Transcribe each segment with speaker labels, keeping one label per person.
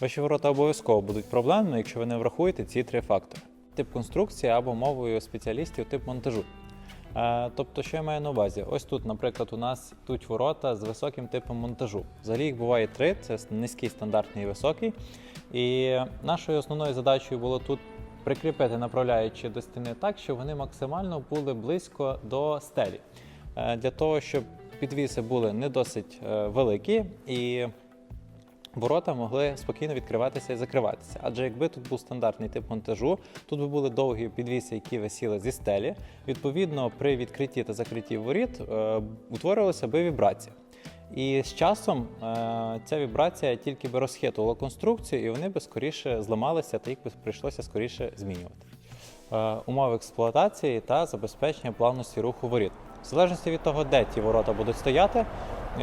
Speaker 1: Ваші ворота обов'язково будуть проблемними, якщо ви не врахуєте ці три фактори: тип конструкції або мовою спеціалістів тип монтажу. Е, Тобто, що я маю на увазі? Ось тут, наприклад, у нас тут ворота з високим типом монтажу. Взагалі їх буває три: це низький, стандартний і високий. І нашою основною задачею було тут прикріпити направляючи до стіни так, щоб вони максимально були близько до стелі. Е, Для того, щоб підвіси були не досить е, великі і ворота могли спокійно відкриватися і закриватися. Адже якби тут був стандартний тип монтажу, тут би були довгі підвіси, які висіли зі стелі. Відповідно, при відкритті та закритті воріт е, утворилася би вібрація. І з часом е, ця вібрація тільки би розхитувала конструкцію, і вони би скоріше зламалися, та їх би прийшлося скоріше змінювати. Е, умови експлуатації та забезпечення плавності руху воріт. В залежності від того, де ті ворота будуть стояти,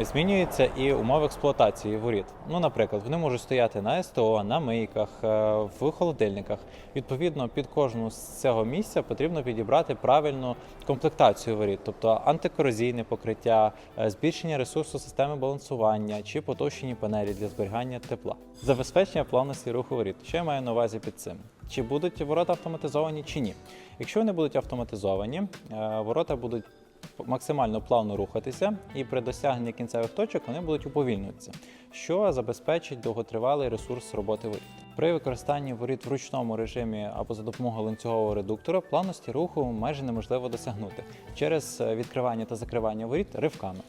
Speaker 1: змінюються і умови експлуатації воріт. Ну, наприклад, вони можуть стояти на СТО, на мийках, е, в холодильниках. Відповідно, під кожну з цього місця потрібно підібрати правильну комплектацію воріт, тобто антикорозійне покриття, е, збільшення ресурсу системи балансування чи потовщені панелі для зберігання тепла. Забезпечення плавності руху воріт. Що я маю на увазі під цим? Чи будуть ворота автоматизовані чи ні? Якщо вони будуть автоматизовані, е, ворота будуть максимально плавно рухатися, і при досягненні кінцевих точок вони будуть уповільнюватися, що забезпечить довготривалий ресурс роботи воріт. При використанні воріт в ручному режимі або за допомогою ланцюгового редуктора плавності руху майже неможливо досягнути через е, відкривання та закривання воріт ривками.